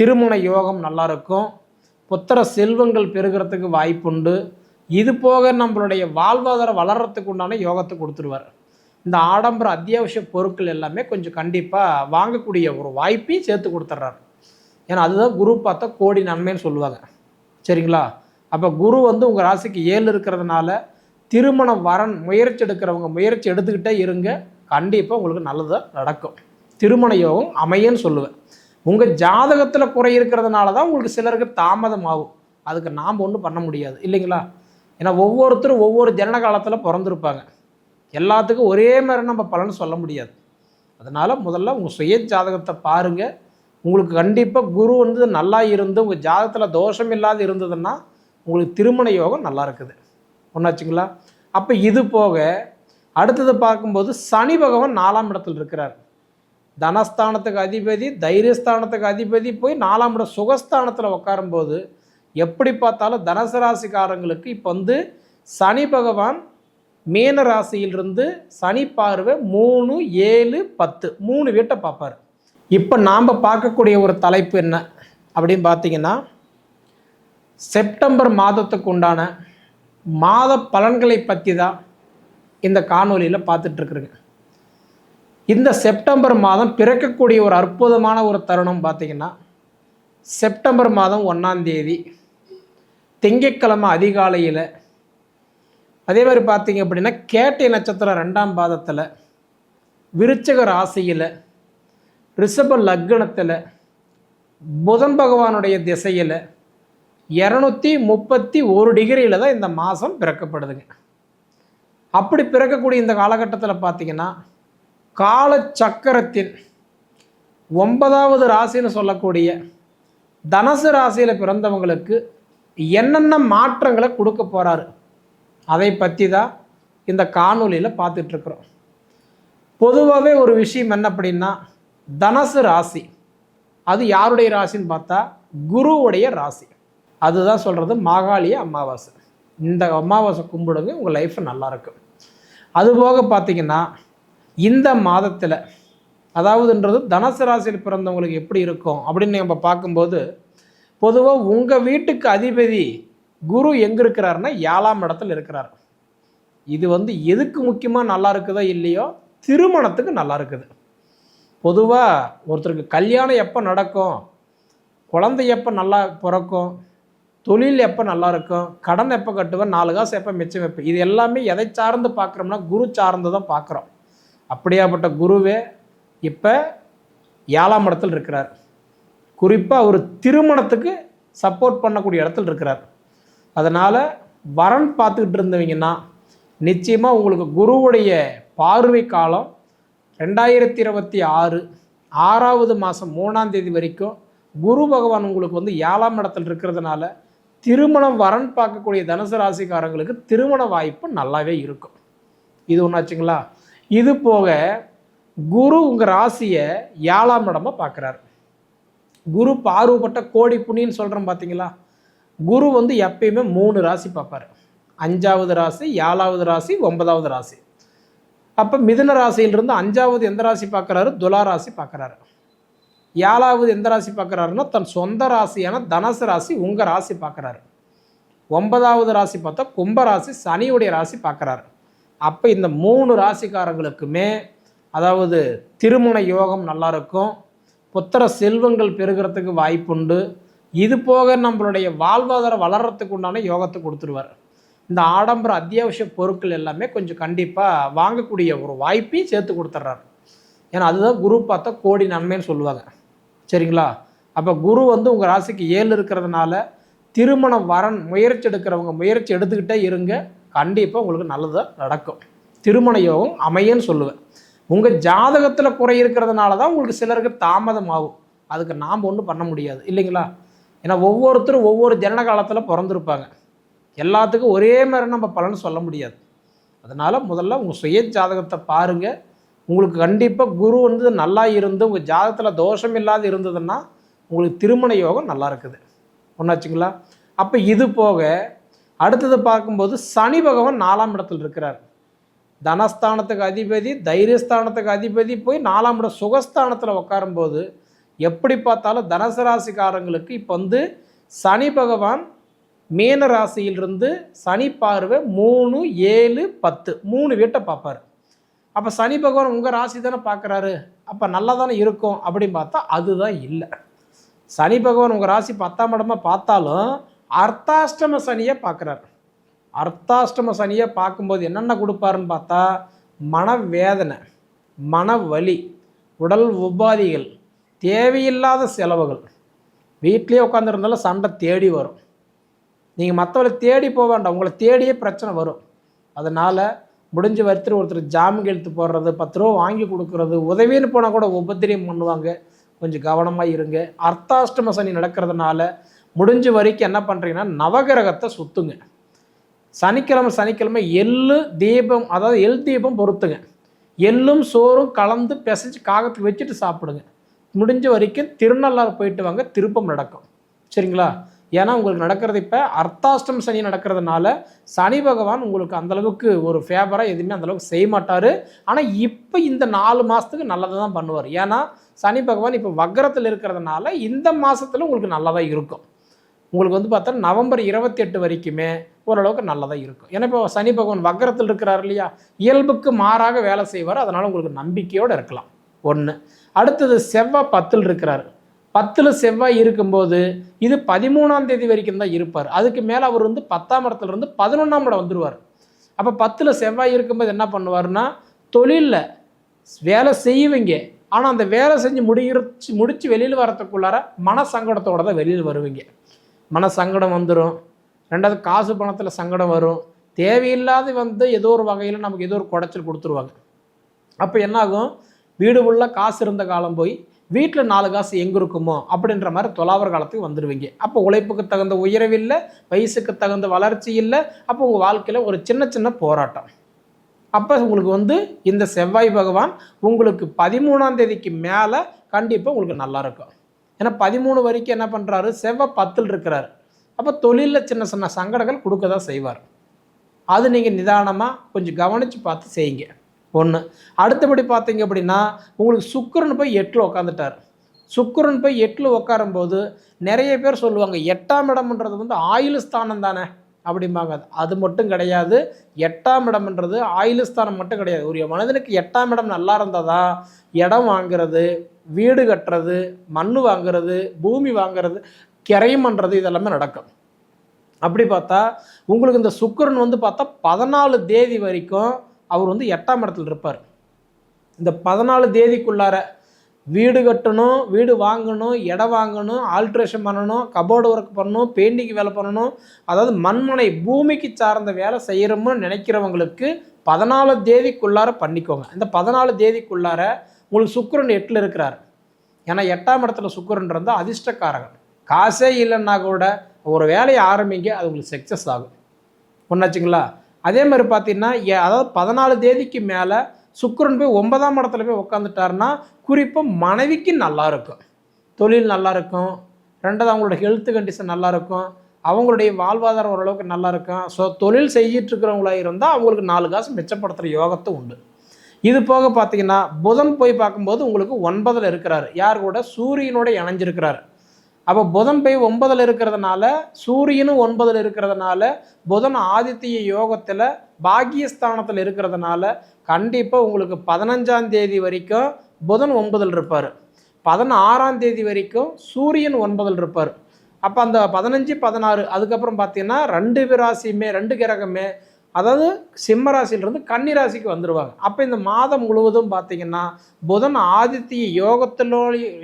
திருமண யோகம் நல்லா இருக்கும் புத்திர செல்வங்கள் பெருகிறதுக்கு வாய்ப்புண்டு. இது போக நம்மளுடைய வாழ்வாதாரம் வளர்கிறதுக்கு உண்டான யோகத்தை கொடுத்துருவார். இந்த ஆடம்பர அத்தியாவசிய பொருட்கள் எல்லாமே கொஞ்சம் கண்டிப்பாக வாங்கக்கூடிய ஒரு வாய்ப்பையும் சேர்த்து கொடுத்துட்றாரு ஏன்னா அதுதான் குரு பார்த்தா கோடி நன்மைன்னு சொல்லுவாங்க. சரிங்களா? அப்போ குரு வந்து உங்கள் ராசிக்கு ஏழு இருக்கிறதுனால திருமணம் வரன் முயற்சி எடுக்கிறவங்க முயற்சி எடுத்துக்கிட்டே இருங்க. கண்டிப்பாக உங்களுக்கு நல்லதாக நடக்கும். திருமண யோகம் அமையன்னு சொல்லுவேன். உங்கள் ஜாதகத்தில் குறை இருக்கிறதுனால தான் உங்களுக்கு சிலருக்கு தாமதம் ஆகும். அதுக்கு நாம் ஒன்றும் பண்ண முடியாது. இல்லைங்களா? ஏன்னா ஒவ்வொருத்தரும் ஒவ்வொரு ஜனன காலத்தில் பிறந்திருப்பாங்க. எல்லாத்துக்கும் ஒரே மாதிரி நம்ம பலன் சொல்ல முடியாது. அதனால் முதல்ல உங்கள் சுய ஜாதகத்தை பாருங்கள் உங்களுக்கு கண்டிப்பாக குரு வந்து நல்லா இருந்து உங்கள் ஜாதகத்தில் தோஷம் இல்லாத இருந்ததுன்னா உங்களுக்கு திருமண யோகம் நல்லா இருக்குது. ஒன்றாச்சுங்களா அப்போ இது போக அடுத்தது பார்க்கும்போது சனி பகவான் நாலாம் இடத்துல இருக்கிறார். தனஸ்தானத்துக்கு அதிபதி தைரியஸ்தானத்துக்கு அதிபதி போய் நாலாம் இடம் சுகஸ்தானத்தில் உட்காரும்போது எப்படி பார்த்தாலும் தனுசு ராசிக்காரங்களுக்கு இப்போ வந்து சனி பகவான் மீன ராசியிலிருந்து சனி பார்வை மூணு ஏழு பத்து மூணு வீட்டை பார்ப்பார். இப்போ நாம் பார்க்கக்கூடிய ஒரு தலைப்பு என்ன அப்படின்னு பார்த்தீங்கன்னா செப்டம்பர் மாதத்துக்கு உண்டான மாத பலன்களை பற்றி தான் இந்த காணொலியில் பார்த்துட்ருக்குறேங்க இந்த செப்டம்பர் மாதம் பிறக்கக்கூடிய ஒரு அற்புதமான ஒரு தருணம் பார்த்தீங்கன்னா செப்டம்பர் மாதம் ஒன்றாந்தேதி திங்கட்கிழமை அதிகாலையில் அதே மாதிரி பார்த்தீங்க அப்படின்னா கேட்டை நட்சத்திரம் ரெண்டாம் பாதத்தில் விருச்சக ராசியில் ரிஷப லக்னத்தில் புதன் பகவானுடைய திசையில் இரநூத்தி முப்பத்தி ஒரு டிகிரியில் தான் இந்த மாதம் பிறக்கப்படுதுங்க. அப்படி பிறக்கக்கூடிய இந்த காலகட்டத்தில் பார்த்தீங்கன்னா கால சக்கரத்தின் ஒன்பதாவது ராசின்னு சொல்லக்கூடிய தனசு ராசியில் பிறந்தவங்களுக்கு என்னென்ன மாற்றங்களை கொடுக்க போகிறாரு அதை பற்றி தான் இந்த காணொலியில் பார்த்துட்ருக்குறோம். பொதுவாகவே ஒரு விஷயம் என்ன அப்படின்னா தனசு ராசி. அது யாருடைய ராசின்னு பார்த்தா குருவுடைய ராசி. அதுதான் சொல்கிறது மாகாளிய அமாவாசை. இந்த அமாவாசை கும்பிடுங்க உங்கள் லைஃப் நல்லாயிருக்கும் அதுபோக பார்த்தீங்கன்னா இந்த மாதத்தில் அதாவதுன்றது தனுசு ராசியில் பிறந்தவங்களுக்கு எப்படி இருக்கும் அப்படின்னு நம்ம பார்க்கும்போது பொதுவாக உங்கள் வீட்டுக்கு அதிபதி குரு எங்கே இருக்கிறாருன்னா ஏழாம் இடத்துல இருக்கிறார். இது வந்து எதுக்கு முக்கியமாக நல்லா இருக்குதோ இல்லையோ திருமணத்துக்கு நல்லா இருக்குது. பொதுவாக ஒருத்தருக்கு கல்யாணம் எப்போ நடக்கும் குழந்தை எப்போ நல்லா பிறக்கும் தொழில் எப்போ நல்லா இருக்கும் கடன் எப்போ கட்டுவேன் நாலு காசு எப்போ மிச்சம் வைப்பேன் இது எல்லாமே எதை சார்ந்து பார்க்குறோம்னா குரு சார்ந்து தான் பார்க்குறோம். அப்படியாப்பட்ட குருவே இப்போ ஏழாம் இடத்தில் இருக்கிறார். குறிப்பாக அவர் திருமணத்துக்கு சப்போர்ட் பண்ணக்கூடிய இடத்துல இருக்கிறார். அதனால் வரன் பார்த்துக்கிட்டு இருந்தவங்கன்னா நிச்சயமாக உங்களுக்கு குருவுடைய பார்வை காலம் ரெண்டாயிரத்தி இருபத்தி ஆறு ஆறாவது மாதம் மூணாம் தேதி வரைக்கும் குரு பகவான் உங்களுக்கு வந்து ஏழாம் இடத்துல இருக்கிறதுனால திருமணம் வரன் பார்க்கக்கூடிய தனுசு ராசிக்காரங்களுக்கு திருமண வாய்ப்பு நல்லாவே இருக்கும். இது ஒன்றாச்சுங்களா இது போக குரு உங்கள் ராசியை ஏழாம் இடமா பார்க்குறாரு. குரு பார்வப்பட்ட கோடி புண்ணின்னு சொல்கிறோம் பார்த்தீங்களா குரு வந்து எப்பயுமே மூணு ராசி பார்ப்பார். அஞ்சாவது ராசி ஏழாவது ராசி ஒன்பதாவது ராசி. அப்போ மிதுன ராசியிலிருந்து அஞ்சாவது எந்த ராசி பார்க்குறாரு? துலா ராசி பார்க்குறாரு. ஏழாவது எந்த ராசி பார்க்குறாருன்னா தன் சொந்த ராசியான தனுசு ராசி உங்கள் ராசி பார்க்குறாரு. ஒன்பதாவது ராசி பார்த்தா கும்ப ராசி சனியுடைய ராசி பார்க்குறாரு. அப்போ இந்த மூணு ராசிக்காரங்களுக்குமே அதாவது திருமண யோகம் நல்லா இருக்கும் புத்திர செல்வங்கள் பெருகிறதுக்கு வாய்ப்புண்டு. இது போக நம்மளுடைய வாழ்வாதாரம் வளர்கிறதுக்கு உண்டான யோகத்தை கொடுத்துருவார். இந்த ஆடம்பர அத்தியாவசிய பொருட்கள் எல்லாமே கொஞ்சம் கண்டிப்பாக வாங்கக்கூடிய ஒரு வாய்ப்பையும் சேர்த்து கொடுத்துட்றாரு ஏன்னா அதுதான் குரு பார்த்தா கோடி நன்மைன்னு சொல்லுவாங்க. சரிங்களா? அப்போ குரு வந்து உங்கள் ராசிக்கு ஏழு இருக்கிறதுனால திருமணம் வரன் முயற்சி எடுக்கிறவங்க முயற்சி எடுத்துக்கிட்டே இருங்க. கண்டிப்பாக உங்களுக்கு நல்லதாக நடக்கும். திருமண யோகம் அமையன்னு சொல்லுவேன். உங்கள் ஜாதகத்தில் குறை இருக்கிறதுனால தான் உங்களுக்கு சிலருக்கு தாமதம் ஆகும். அதுக்கு நாம் ஒன்றும் பண்ண முடியாது. இல்லைங்களா? ஏன்னா ஒவ்வொருத்தரும் ஒவ்வொரு ஜனன காலத்தில் பிறந்திருப்பாங்க. எல்லாத்துக்கும் ஒரே மாதிரி நம்ம பலன் சொல்ல முடியாது. அதனால் முதல்ல உங்கள் சுய ஜாதகத்தை பாருங்கள் உங்களுக்கு கண்டிப்பாக குரு வந்து நல்லா இருந்து உங்கள் ஜாதகத்தில் தோஷம் இல்லாத இருந்ததுன்னா உங்களுக்கு திருமண யோகம் நல்லா இருக்குது. ஒன்றாச்சுங்களா அப்போ இது போக அடுத்தது பார்க்கும்போது சனி பகவான் நாலாம் இடத்துல இருக்கிறார். தனஸ்தானத்துக்கு அதிபதி தைரியஸ்தானத்துக்கு அதிபதி போய் நாலாம் இடம் சுகஸ்தானத்தில் உட்காரும்போது எப்படி பார்த்தாலும் தனுசு ராசிக்காரங்களுக்கு இப்போ வந்து சனி பகவான் மீன ராசியிலிருந்து சனி பார்வை மூணு ஏழு பத்து மூணு வீட்டை பார்ப்பார். அப்போ சனி பகவான் உங்கள் ராசி தானே பார்க்குறாரு. அப்போ நல்லா தானே இருக்கும் அப்படின்னு பார்த்தா அதுதான் இல்லை. சனி பகவான் உங்கள் ராசி பத்தாம் இடமா பார்த்தாலும் அர்த்தாஷ்டம சனியை பார்க்குறாரு. அர்த்தாஷ்டம சனியை பார்க்கும்போது என்னென்ன கொடுப்பாருன்னு பார்த்தா மனவேதனை மன வலி உடல் உபாதிகள் தேவையில்லாத செலவுகள். வீட்லேயே உட்காந்துருந்தாலும் சண்டை தேடி வரும். நீங்கள் மற்றவளை தேடி போக வேண்டாம். உங்களை தேடியே பிரச்சனை வரும். அதனால் முடிஞ்ச ஒருத்தர் ஒருத்தர் ஜாமீன் எழுத்து போடுறது பத்து ரூபா வாங்கி கொடுக்குறது உதவின்னு போனால் கூட உபத்திரியம் பண்ணுவாங்க. கொஞ்சம் கவனமாக இருங்க. அர்த்தாஷ்டம சனி நடக்கிறதுனால முடிஞ்ச வரைக்கும் என்ன பண்ணுறீங்கன்னா நவகிரகத்தை சுற்றுங்க சனிக்கிழமை சனிக்கிழமை எள்ளு தீபம் அதாவது எள் தீபம் பொறுத்துங்க எள்ளும் சோறும் கலந்து பிசைஞ்சு காகத்துக்கு வச்சுட்டு சாப்பிடுங்க. முடிஞ்ச வரைக்கும் திருநள்ளாறு போயிட்டு வாங்க திருப்பம் நடக்கும். சரிங்களா? ஏன்னா உங்களுக்கு நடக்கிறது இப்போ அர்த்தாஷ்டம் சனி நடக்கிறதுனால சனி பகவான் உங்களுக்கு அந்தளவுக்கு ஒரு ஃபேவராக எதுவுமே அந்தளவுக்கு செய்ய மாட்டார். ஆனால் இப்போ இந்த நாலு மாதத்துக்கு நல்லதை தான் பண்ணுவார். ஏன்னா சனி பகவான் இப்போ வக்கரத்தில் இருக்கிறதுனால இந்த மாதத்தில் உங்களுக்கு நல்லதாக இருக்கும். உங்களுக்கு வந்து பார்த்தா நவம்பர் இருபத்தி எட்டு வரைக்குமே ஓரளவுக்கு நல்லதாக இருக்கும். ஏன்னா இப்போ சனி பகவான் வக்கரத்தில் இருக்கிறார் இல்லையா? இயல்புக்கு மாறாக வேலை செய்வார். அதனால் உங்களுக்கு நம்பிக்கையோடு இருக்கலாம். ஒன்று அடுத்தது செவ்வாய் பத்தில் இருக்கிறார். பத்தில் செவ்வாய் இருக்கும்போது இது பதிமூணாம் தேதி வரைக்கும் தான் இருப்பார். அதுக்கு மேலே அவர் வந்து பத்தாம் இடத்துலேருந்து பதினொன்றாம் இடம் வந்துடுவார் அப்போ பத்தில் செவ்வாய் இருக்கும்போது என்ன பண்ணுவார்னா தொழிலில் வேலை செய்வீங்க. ஆனால் அந்த வேலை செஞ்சு முடிச்சு முடித்து வெளியில் வரத்துக்குள்ளார மன சங்கடத்தோடு தான் வெளியில் வருவீங்க. மன சங்கடம் வந்துடும் ரெண்டாவது காசு பணத்தில் சங்கடம் வரும். தேவையில்லாத வந்து ஏதோ ஒரு வகையில் நமக்கு ஏதோ ஒரு குடைச்சல் கொடுத்துருவாங்க. அப்போ என்னாகும்? வீடு ஃபுல்லாக காசு இருந்த காலம் போய் வீட்டில் நாலு காசு எங்கே இருக்குமோ அப்படின்ற மாதிரி தொலாவர் காலத்துக்கு வந்துடுவீங்க அப்போ உழைப்புக்கு தகுந்த உயரவில்லை வயசுக்கு தகுந்த வளர்ச்சி இல்லை அப்போ உங்கள் வாழ்க்கையில் ஒரு சின்ன சின்ன போராட்டம். அப்போ உங்களுக்கு வந்து இந்த செவ்வாய் பகவான் உங்களுக்கு பதிமூணாம் தேதிக்கு மேலே கண்டிப்பாக உங்களுக்கு நல்லா இருக்கும். ஏன்னா பதிமூணு வரைக்கும் என்ன பண்ணுறாரு செவ்வாய் பத்தில் இருக்கிறார். அப்போ தொழிலில் சின்ன சின்ன சங்கடங்கள் கொடுக்க தான் செய்வார். அது நீங்கள் நிதானமாக கொஞ்சம் கவனித்து பார்த்து செய்யுங்க. ஒன்று அடுத்தபடி பார்த்தீங்க அப்படின்னா உங்களுக்கு சுக்கரன் போய் எட்டில் உக்காந்துட்டார். சுக்கரன் போய் எட்டில் உட்காரும்போது நிறைய பேர் சொல்லுவாங்க எட்டாம் இடம்ன்றது வந்து ஆயுள் ஸ்தானம் தானே அப்படிம்பாங்க. அது மட்டும் கிடையாது. எட்டாம் இடம்ன்றது ஆயுள் ஸ்தானம் மட்டும் கிடையாது. ஒரு மனிதனுக்கு எட்டாம் இடம் நல்லா இருந்ததா இடம் வாங்கிறது வீடு கட்டுறது மண் வாங்குறது பூமி வாங்குறது கிரையம் பண்ணுறது இதெல்லாமே நடக்கும். அப்படி பார்த்தா உங்களுக்கு இந்த சுக்கரன் வந்து பார்த்தா பதினாலு தேதி வரைக்கும் அவர் வந்து எட்டாம் இடத்துல இருப்பார். இந்த பதினாலு தேதிக்குள்ளார வீடு கட்டணும் வீடு வாங்கணும் இடம் வாங்கணும் ஆல்ட்ரேஷன் பண்ணணும் கபோர்டு ஒர்க் பண்ணணும் பெயிண்டிங் வேலை பண்ணணும் அதாவது மண்மனை பூமிக்கு சார்ந்த வேலை செய்கிறோம்னு நினைக்கிறவங்களுக்கு பதினாலு தேதிக்குள்ளார பண்ணிக்கோங்க. இந்த பதினாலு தேதிக்குள்ளார உங்களுக்கு சுக்கரன் எட்டில் இருக்கிறார். ஏன்னா எட்டாம் இடத்துல சுக்கரன் இருந்தால் அதிர்ஷ்டக்காரகன். காசே இல்லைன்னா கூட ஒரு வேலையை ஆரம்பிங்க அது உங்களுக்கு சக்ஸஸ் ஆகும். ஒன்றாச்சுங்களா அதே மாதிரி பார்த்தீங்கன்னா அதாவது பதினாலு தேதிக்கு மேலே சுக்கரன் போய் ஒன்பதாம் இடத்துல போய் உட்காந்துட்டாருன்னா குறிப்பாக மனைவிக்கு நல்லா இருக்கும். தொழில் நல்லா இருக்கும். ரெண்டாவது அவங்களோட ஹெல்த் கண்டிஷன் நல்லா இருக்கும். அவங்களுடைய வாழ்வாதாரம் ஓரளவுக்கு நல்லா இருக்கும். ஸோ தொழில் செய்யிட்டு இருந்தால் அவங்களுக்கு நாலு காசு மிச்சப்படுத்துகிற யோகத்தை உண்டு. இது போக பார்த்தீங்கன்னா புதன் போய் பார்க்கும்போது உங்களுக்கு ஒன்பதில் இருக்கிறார். யார் கூட? சூரியனோட இணைஞ்சிருக்கிறார். அப்போ புதன் போய் ஒன்பதில் இருக்கிறதுனால சூரியனும் ஒன்பதில் இருக்கிறதுனால புதன் ஆதித்ய யோகத்தில் பாக்கியஸ்தானத்தில் இருக்கிறதுனால கண்டிப்பாக உங்களுக்கு பதினஞ்சாம் தேதி வரைக்கும் புதன் ஒன்பதில் இருப்பார். பதினாறாம் தேதி வரைக்கும் சூரியன் ஒன்பதில் இருப்பார். அப்போ அந்த பதினஞ்சு பதினாறு அதுக்கப்புறம் பார்த்தீங்கன்னா ரெண்டு விராசியுமே ரெண்டு கிரகமே அதாவது சிம்ம ராசியிலிருந்து கன்னி ராசிக்கு வந்துடுவாங்க அப்போ இந்த மாதம் முழுவதும் பார்த்தீங்கன்னா புதன் ஆதித்ய யோகத்திலோ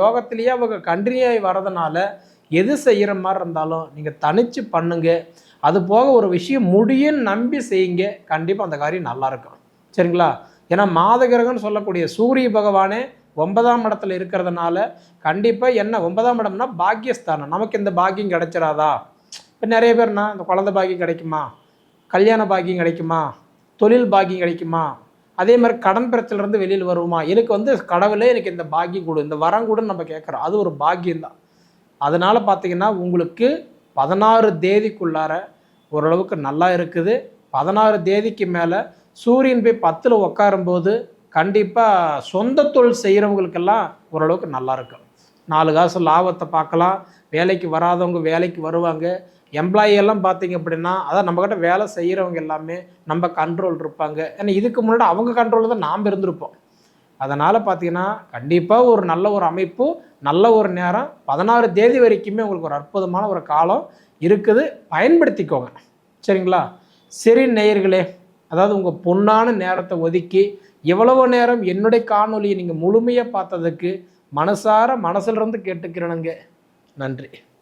யோகத்திலேயே அவங்க கண்டினியூ வர்றதுனால எது செய்கிற மாதிரி இருந்தாலும் நீங்கள் தனித்து பண்ணுங்க. அது போக ஒரு விஷயம் முடியும்னு நம்பி செய்யுங்க. கண்டிப்பாக அந்த காரியம் நல்லாயிருக்கும் சரிங்களா? ஏன்னா மாதகிரகம்னு சொல்லக்கூடிய சூரிய பகவானே ஒன்பதாம் இடத்துல இருக்கிறதுனால கண்டிப்பாக என்ன ஒன்பதாம் இடம்னா பாக்கியஸ்தானம். நமக்கு இந்த பாக்கியம் கிடைச்சிடாதா இப்போ நிறைய பேர்னா இந்த குழந்தை பாக்கியம் கிடைக்குமா? கல்யாண பாக்கியம் கிடைக்குமா? தொழில் பாக்கியம் கிடைக்குமா? அதே மாதிரி கடன் பிரச்சனைலேருந்து வெளியில் வருவோமா? எனக்கு வந்து கடவுளே எனக்கு இந்த பாக்கியம் கொடு. இந்த வரம் கூட நம்ம கேட்குறோம். அது ஒரு பாக்கியம் தான் அதனால் பார்த்தீங்கன்னா உங்களுக்கு பதினாறு தேதிக்குள்ளார ஓரளவுக்கு நல்லா இருக்குது. பதினாறு தேதிக்கு மேலே சூரியன் போய் பத்தில் உட்காரும்போது கண்டிப்பாக சொந்த தொழில் செய்கிறவங்களுக்கெல்லாம் ஓரளவுக்கு நல்லா இருக்கும். நாலு காசு லாபத்தை பார்க்கலாம். வேலைக்கு வராதவங்க வேலைக்கு வருவாங்க. எம்ப்ளாயி எல்லாம் பார்த்தீங்க அப்படின்னா அதான் நம்மக்கிட்ட வேலை செய்கிறவங்க எல்லாமே நம்ம கண்ட்ரோல் இருப்பாங்க. ஏன்னா இதுக்கு முன்னாடி அவங்க கண்ட்ரோலில் தான் நாம் இருந்திருப்போம். அதனால் பார்த்தீங்கன்னா கண்டிப்பாக ஒரு நல்ல ஒரு அமைப்பு நல்ல ஒரு நேரம் பதினாறு தேதி வரைக்குமே உங்களுக்கு ஒரு அற்புதமான ஒரு காலம் இருக்குது. பயன்படுத்திக்கோங்க. சரிங்களா? சரி நேயர்களே அதாவது உங்கள் பொன்னான நேரத்தை ஒதுக்கி எவ்வளவு நேரம் என்னுடைய காணொலியை நீங்கள் முழுமையாக பார்த்ததுக்கு மனசார மனசிலிருந்து கேட்டுக்கிறனுங்க கேட்டுக்கிறேனுங்க. நன்றி.